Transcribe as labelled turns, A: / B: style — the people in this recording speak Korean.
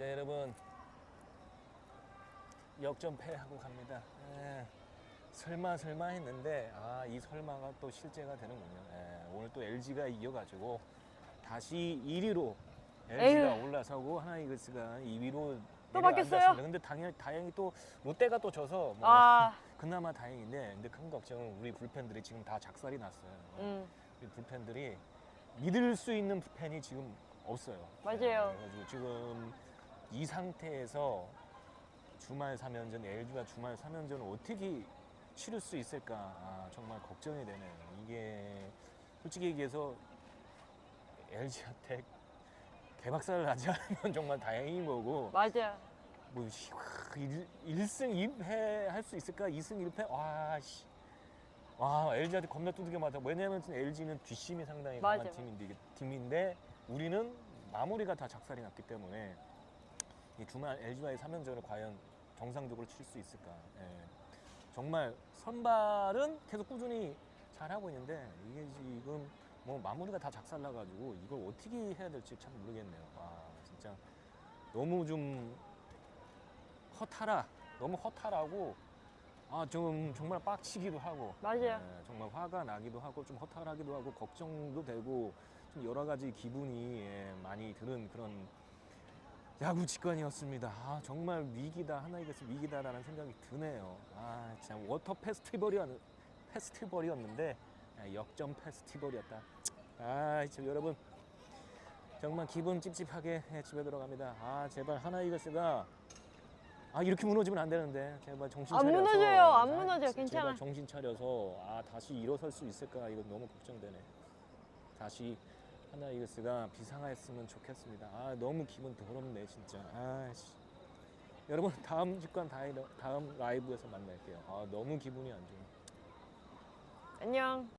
A: 자 여러분 역전 패하고 갑니다. 에, 설마 설마 했는데 아 이 설마가 또 실제가 되는군요. 에, 오늘 또 LG가 이겨가지고 다시 1위로 LG가
B: 에휴.
A: 올라서고 하나이글스가 2위로
B: 또 바뀌었어요?
A: 근데 당연 다행히 또 롯데가 또 져서 뭐
B: 아,
A: 그나마 다행인데 근데 큰 걱정은 우리 불펜들이 지금 다 작살이 났어요.
B: 음,
A: 우리 불펜들이 믿을 수 있는 팬이 지금 없어요.
B: 맞아요.
A: 네, 그래가지고 지금 이 상태에서 주말 3연전, LG가 주말 3연전을 어떻게 치를 수 있을까 아, 정말 걱정이 되네요. 이게 솔직히 얘기해서 LG한테 개박살을 나지 않으면 정말 다행인 거고
B: 맞아.
A: 뭐 일, 1승 2패 할 수 있을까? 2승 1패? 와 씨. 와 LG한테 겁나 두들겨 맞아. 왜냐면 LG는 뒷심이 상당히 강한
B: 맞아.
A: 팀인데, 팀인데 우리는 마무리가 다 작살이 났기 때문에 이 주말 LG와의 3연전을 과연 정상적으로 칠 수 있을까? 예. 정말 선발은 계속 꾸준히 잘하고 있는데 이게 지금 뭐 마무리가 다 작살나가지고 이걸 어떻게 해야 될지 참 모르겠네요. 와 진짜 너무 좀 허탈하 너무 허탈하고 아 좀 정말 빡치기도 하고
B: 맞아요.
A: 예, 정말 화가 나기도 하고 좀 허탈하기도 하고 걱정도 되고 좀 여러 가지 기분이 예, 많이 드는 그런 야구 직관이었습니다. 아 정말 위기다 하나이글스 위기다라는 생각이 드네요. 아 진짜 워터 페스티벌이었 페스티벌이었는데 아, 역전 페스티벌이었다. 아 참, 여러분 정말 기분 찝찝하게 예, 집에 들어갑니다. 아 제발 하나이글스가 아 이렇게 무너지면 안 되는데 제발 정신
B: 안
A: 차려서
B: 무너져요. 안
A: 아,
B: 무너져요.
A: 제발
B: 괜찮아.
A: 정신 차려서 아 다시 일어설 수 있을까 이거 너무 걱정되네. 다시 하나 이글스가 비상하였으면 좋겠습니다. 아 너무 기분 더럽네 진짜. 아씨. 여러분 다음 직관 다음 라이브에서 만날게요. 아 너무 기분이 안 좋아.
B: 안녕.